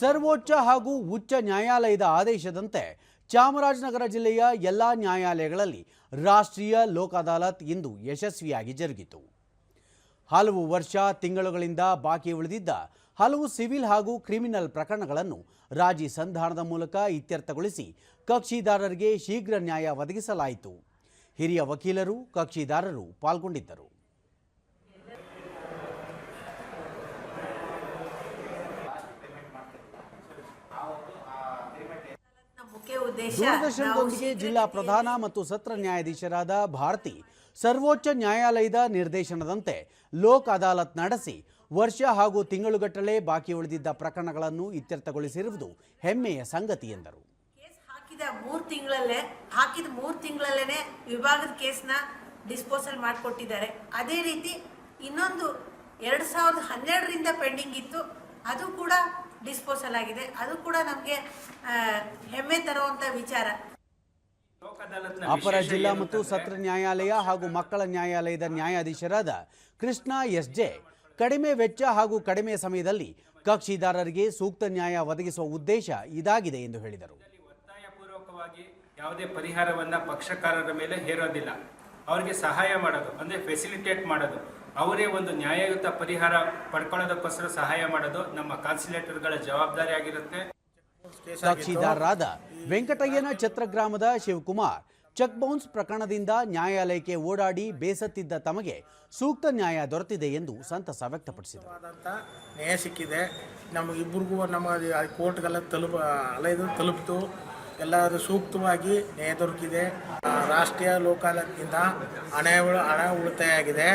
ಸರ್ವೋಚ್ಚ ಹಾಗೂ ಉಚ್ಚ ನ್ಯಾಯಾಲಯದ ಆದೇಶದಂತೆ ಚಾಮರಾಜನಗರ ಜಿಲ್ಲೆಯ ಎಲ್ಲಾ ನ್ಯಾಯಾಲಯಗಳಲ್ಲಿ ರಾಷ್ಟ್ರೀಯ ಲೋಕ ಅದಾಲತ್ ಇಂದು ಯಶಸ್ವಿಯಾಗಿ ಜರುಗಿತು. ಹಲವು ವರ್ಷ ತಿಂಗಳುಗಳಿಂದ ಬಾಕಿ ಉಳಿದಿದ್ದ ಹಲವು ಸಿವಿಲ್ ಹಾಗೂ ಕ್ರಿಮಿನಲ್ ಪ್ರಕರಣಗಳನ್ನು ರಾಜಿ ಸಂಧಾನದ ಮೂಲಕ ಇತ್ಯರ್ಥಗೊಳಿಸಿ ಕಕ್ಷಿದಾರರಿಗೆ ಶೀಘ್ರ ನ್ಯಾಯ ಒದಗಿಸಲಾಯಿತು. ಹಿರಿಯ ವಕೀಲರು, ಕಕ್ಷಿದಾರರು ಪಾಲ್ಗೊಂಡಿದ್ದರು ಮುಖ್ಯ ಉದ್ದೇಶ ದೂರದರ್ಶನದೊಂದಿಗೆ ಜಿಲ್ಲಾ ಪ್ರಧಾನ ಮತ್ತು ಸತ್ರ ನ್ಯಾಯಾಧೀಶರಾದ ಭಾರತಿ ಸರ್ವೋಚ್ಚ ನ್ಯಾಯಾಲಯದ ನಿರ್ದೇಶನದಂತೆ ಲೋಕ್ ಅದಾಲತ್ ನಡೆಸಿ ವರ್ಷ ಹಾಗೂ ತಿಂಗಳುಗಟ್ಟಲೆ ಬಾಕಿ ಉಳಿದಿದ್ದ ಪ್ರಕರಣಗಳನ್ನು ಇತ್ಯರ್ಥಗೊಳಿಸಿರುವುದು ಹೆಮ್ಮೆಯ ಸಂಗತಿ ಎಂದರು. ಹಾಕಿದ ಮೂರು ತಿಂಗಳಲ್ಲೇ ಹಾಕಿದ ಮೂರು ತಿಂಗಳಲ್ಲೇನೆ ವಿಭಾಗದ ಕೇಸ್ನ ಡಿಸ್ಪೋಸಲ್ ಮಾಡಿಕೊಟ್ಟಿದ್ದಾರೆ. ಅದೇ ರೀತಿ ಇನ್ನೊಂದು ಎರಡು ಸಾವಿರದ ಹನ್ನೆರಡರಿಂದ ಪೆಂಡಿಂಗ್ ಇತ್ತು. ಅದು ಕೂಡ ಡಿಸ್ಪೋಸಲ್ ಆಗಿದೆ. ಅದು ಕೂಡ ನಮಗೆ ಹೆಮ್ಮೆ ತರುವಂತ ವಿಚಾರ. ಅಪರ ಜಿಲ್ಲಾ ಮತ್ತು ಸತ್ರ ನ್ಯಾಯಾಲಯ ಹಾಗೂ ಮಕ್ಕಳ ನ್ಯಾಯಾಲಯದ ನ್ಯಾಯಾಧೀಶರಾದ ಕೃಷ್ಣ ಎಸ್ ಜೆ ಕಡಿಮೆ ವೆಚ್ಚ ಹಾಗೂ ಕಡಿಮೆ ಸಮಯದಲ್ಲಿ ಕಕ್ಷಿದಾರರಿಗೆ ಸೂಕ್ತ ನ್ಯಾಯ ಒದಗಿಸುವ ಉದ್ದೇಶ ಇದಾಗಿದೆ ಎಂದು ಹೇಳಿದರು. ಒತ್ತಾಯಪೂರ್ವಕವಾಗಿ ಯಾವುದೇ ಪರಿಹಾರವನ್ನು ಪಕ್ಷಕಾರರ ಮೇಲೆ ಹೇರೋದಿಲ್ಲ. ಅವರಿಗೆ ಸಹಾಯ ಮಾಡೋದು ಅಂದರೆ ಫೆಸಿಲಿಟೇಟ್ ಮಾಡೋದು. ಅವರೇ ಒಂದು ನ್ಯಾಯಯುತ ಪರಿಹಾರ ಪಡ್ಕೊಳ್ಳೋದಕ್ಕೋಸ್ಕರ ಸಹಾಯ ಮಾಡೋದು ನಮ್ಮ ಕಾನ್ಸಿಲೇಟರ್ಗಳ ಜವಾಬ್ದಾರಿ ಆಗಿರುತ್ತೆ ಸಾಕ್ಷಿದಾರರಾದ ವೆಂಕಟಯ್ಯನ ಛತ್ರಗ್ರಾಮದ ಶಿವಕುಮಾರ್ ಚೆಕ್ ಬೌನ್ಸ್ ಪ್ರಕರಣದಿಂದ ನ್ಯಾಯಾಲಯಕ್ಕೆ ಓಡಾಡಿ ಬೇಸತ್ತಿದ್ದ ತಮಗೆ ಸೂಕ್ತ ನ್ಯಾಯ ದೊರೆತಿದೆ ಎಂದು ಸಂತಸ ವ್ಯಕ್ತಪಡಿಸಿದರು. ನ್ಯಾಯ ಸಿಕ್ಕಿದೆ. ನಮಗಿಬ್ಬರಿಗೂ ನಮ್ಮ ಕೋರ್ಟ್ಗೆಲ್ಲ ತಲುಪ ಅಲೆದು ತಲುಪಿತು. ಎಲ್ಲರೂ ಸೂಕ್ತವಾಗಿ ನ್ಯಾಯ ದೊರಕಿದೆ. ರಾಷ್ಟ್ರೀಯ ಲೋಕಾಲಯದಿಂದ ಹಣ ಹಣ ಉಳಿತಾಯ ಆಗಿದೆ